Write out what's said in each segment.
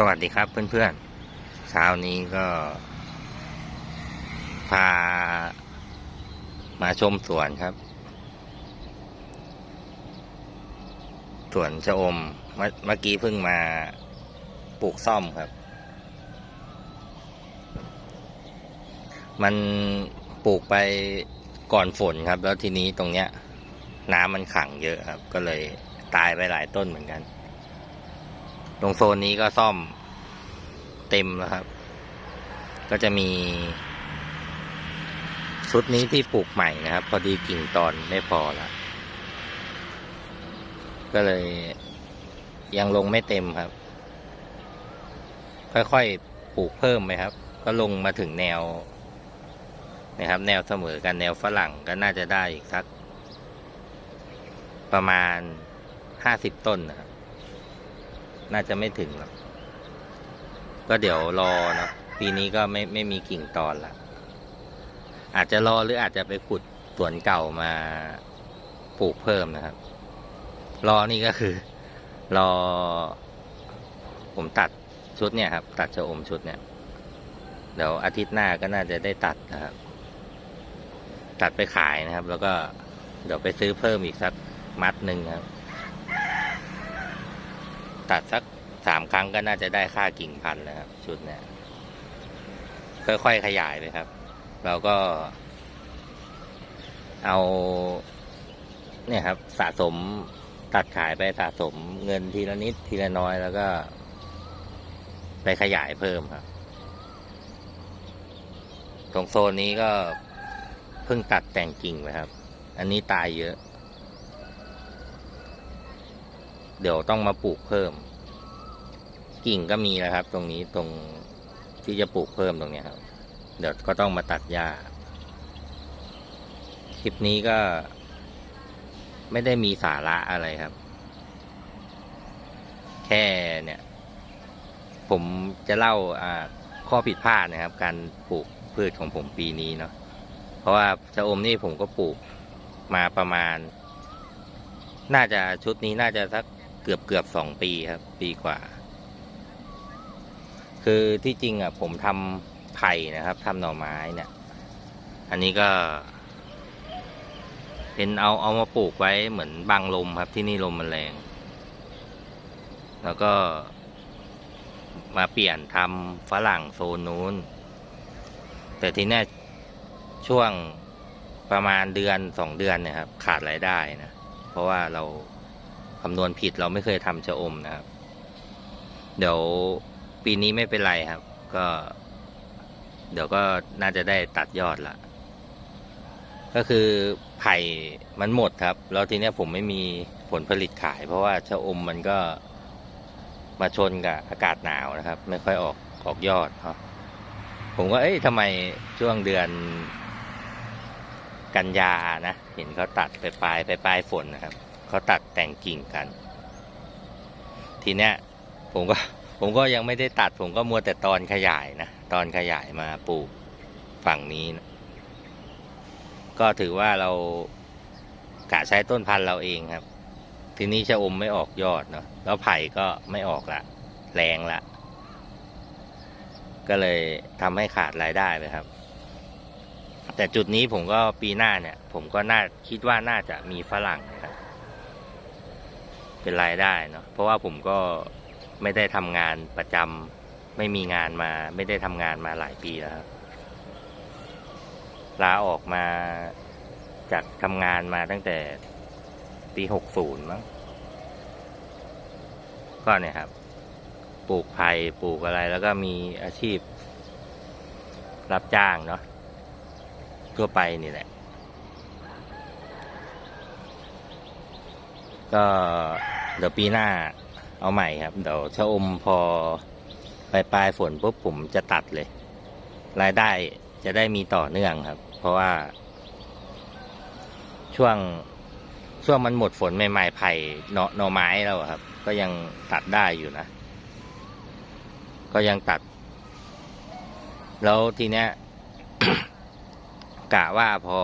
สวัสดีครับเพื่อนๆเช้านี้ก็ พามาชมสวนครับ สวนชะอมเมื่อเมื่อกี้เพิ่งมาปลูกซ่อมครับ มันปลูกไปก่อนฝนครับ แล้วทีนี้ตรงเนี้ย น้ำมันขังเยอะครับ ก็เลยตายไปหลายต้นเหมือนกัน ตรงโซนนี้ก็ซ่อมเต็มแล้วครับ ก็จะมี ชุดนี้ที่ปลูกใหม่นะครับ พอดีกิ่งตอนไม่พอล้วก็เลยยังลงไม่เต็มครับ ค่อยๆปลูกเพิ่มไหมครับ ก็ลงมาถึงแนวนะครับ แนวเสมอกันแนวฝรั่งก็น่าจะได้อีกสัก ประมาณห้าสิบต้นนะครับ น่าจะไม่ถึงหรอกก็เดี๋ยวรอเนาะปีนี้ก็ไม่ไม่มีกิ่งตอนละอาจจะรอหรืออาจจะไปขุดสวนเก่ามาปลูกเพิ่มนะครับ รอนี่ก็คือ รอ ผมตัดชุดเนี่ยครับ ตัดชะอมชุดเนี่ย เดี๋ยวอาทิตย์หน้าก็น่าจะได้ตัดนะครับ ตัดไปขายนะครับ แล้วก็เดี๋ยวไปซื้อเพิ่มอีกสักมัดหนึ่งครับ ตัดสักสามครั้งก็น่าจะได้ค่ากิ่งพันธุ์แล้วครับ ชุดเนี้ยค่อยๆขยายไปครับ เราก็ เอา เนี่ยครับ สะสมตัดขายไปสะสมเงินทีละนิดทีละน้อยแล้วก็ ไปขยายเพิ่มครับ ตรงโซนนี้ก็เพิ่งตัดแต่งกิ่งไปครับ อันนี้ตายเยอะ เดี๋ยวต้องมาปลูกเพิ่ม กิ่งก็มีแล้วครับ ตรงนี้ตรงที่จะปลูกเพิ่มตรงนี้ครับ เดี๋ยวก็ต้องมาตัดหญ้า คลิปนี้ก็ ไม่ได้มีสาระอะไรครับ แค่เนี่ย ผมจะเล่าข้อผิดพลาดนะครับ การปลูกพืชของผมปีนี้เนาะเพราะว่าชะอมนี่ผมก็ปลูกมาประมาณ น่าจะชุดนี้น่าจะสัก กือบเกือบสองปีครับ ปีกว่า คือที่จริงอะ ผมทำไผ่นะครับทำหน่อไม้เนี่ย อันนี้ก็ เป็นเอาเอามาปลูกไว้เหมือนบังลมครับที่นี่ลมมันแรง แล้วก็มาเปลี่ยนทำฝรั่งโซนนู้น แต่ทีเนี้ช่วงประมาณเดือนสองเดือนเนี่ยครับ ขาดรายได้นะ เพราะว่าเรา คำนวณผิดเราไม่เคยทำชะอมนะครับ เดี๋ยวปีนี้ไม่เป็นไรครับ ก็ เดี๋ยวก็น่าจะได้ตัดยอดละก็คือไผ่มันหมดครับ แล้วทีเนี้ยผมไม่มีผลผลิตขาย เพราะว่าชะอมมันก็มาชนกับอากาศหนาวนะครับ ไม่ค่อยออกออกยอดเนาะผมก็เอ้ยทำไมช่วงเดือนกันยานะ เห็นเขาตัดไปปลายไปปลายฝนนะครับ เขาตัดแต่งกิ่งกัน ทีเนี้ยผมก็ผมก็ยังไม่ได้ตัดผมก็มัวแต่ตอนขยายนะ ตอนขยายมาปลูกฝั่งนี้นะก็ถือว่าเรากะใช้ต้นพันธุ์เราเองครับ ทีนี้ชะอมไม่ออกยอดเนาะแล้วไผ่ก็ไม่ออกละ แรงละ ก็เลยทำให้ขาดรายได้ไปครับ แต่จุดนี้ผมก็ปีหน้าเนี่ย ผมก็น่าคิดว่าน่าจะมีฝรั่งนะครับ เป็นรายได้เนาะเพราะว่าผมก็ไม่ได้ทำงานประจำไม่มีงานมา ไม่ได้ทำงานมาหลายปีแล้วครับลาออกมาจากทำงานมาตั้งแต่ปีหกศูนย์มั้งก็เนี่ยครับ ปลูกไผ่ปลูกอะไรแล้วก็มีอาชีพ รับจ้างเนาะทั่วไปนี่แหละ ก็เดี๋ยวปีหน้าเอาใหม่ครับ เดี๋ยวชะอมพอปลายปลายฝนปุ๊บผมจะตัดเลย รายได้จะได้มีต่อเนื่องครับ เพราะว่า ช่วงช่วงมันหมดฝนใหม่ๆไผ่หน่อหน่อไม้แล้วครับ ก็ยังตัดได้อยู่นะ ก็ยังตัด แล้วทีเนี้ยกะว่าพอ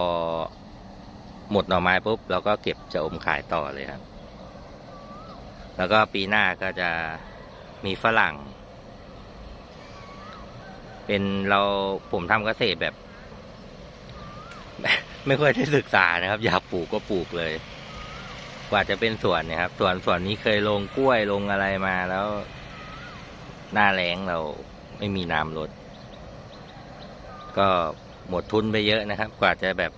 หมดหน่อไม้ปุ๊บเราก็เก็บจะอมขายต่อเลยครับ แล้วก็ปีหน้าก็จะมีฝรั่ง เป็นเราผมทำเกษตรแบบ ไม่ค่อยได้ศึกษานะครับ อยากปลูกก็ปลูกเลย กว่าจะเป็นสวนนะครับสวนสวนนี้เคยลงกล้วยลงอะไรมาแล้ว หน้าแล้งเราไม่มีน้ำลด ก็หมดทุนไปเยอะนะครับ กว่าจะแบบ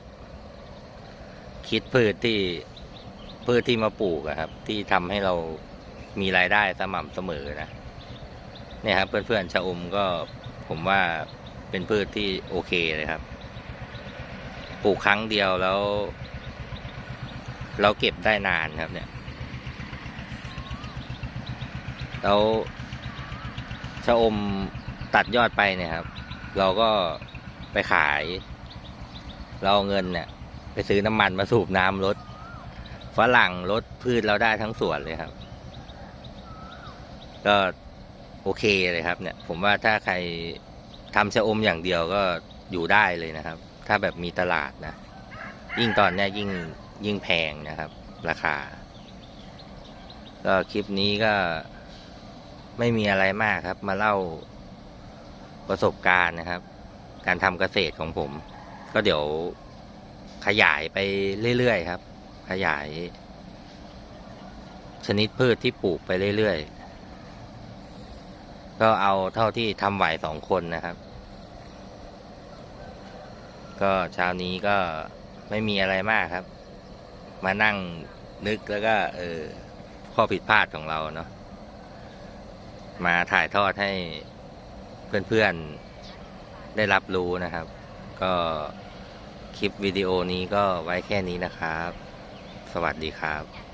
คิดพืชที่ พืชที่มาปลูกครับ ที่ทำให้เรามีรายได้สม่ำเสมอนะเนี่ยครับเพื่อนๆชะอมก็ผมว่าเป็นพืชที่โอเคเลยครับ ปลูกครั้งเดียวแล้ว เราเก็บได้นานครับ เนี่ยแล้วชะอมตัดยอดไปเนี่ยครับ เราก็ไปขาย เราเอาเงินเนี่ย ไปซื้อน้ำมันมาสูบน้ำรถ ฝรั่งรถพืชเราได้ทั้งสวนเลยครับ ก็โอเคเลยครับ เนี่ย ผมว่าถ้าใครทำชะอมอย่างเดียวก็อยู่ได้เลยนะครับ ถ้าแบบมีตลาดนะ ยิ่งตอนนี้ยิ่งยิ่งแพงนะครับ ราคา ก็คลิปนี้ก็ไม่มีอะไรมากครับ มาเล่าประสบการณ์นะครับ การทำเกษตรของผม ก็เดี๋ยวขยายไปเรื่อยๆครับ ขยาย ชนิดพืชที่ปลูกไปเรื่อยๆ ก็เอาเท่าที่ทำไหวสองคนนะครับ ก็เช้านี้ก็ไม่มีอะไรมากครับ มานั่งนึกแล้วก็ เออ ข้อผิดพลาดของเราเนาะมาถ่ายทอดให้เพื่อนๆได้รับรู้นะครับ ก็คลิปวิดีโอนี้ก็ไว้แค่นี้นะครับ วัสดีครับ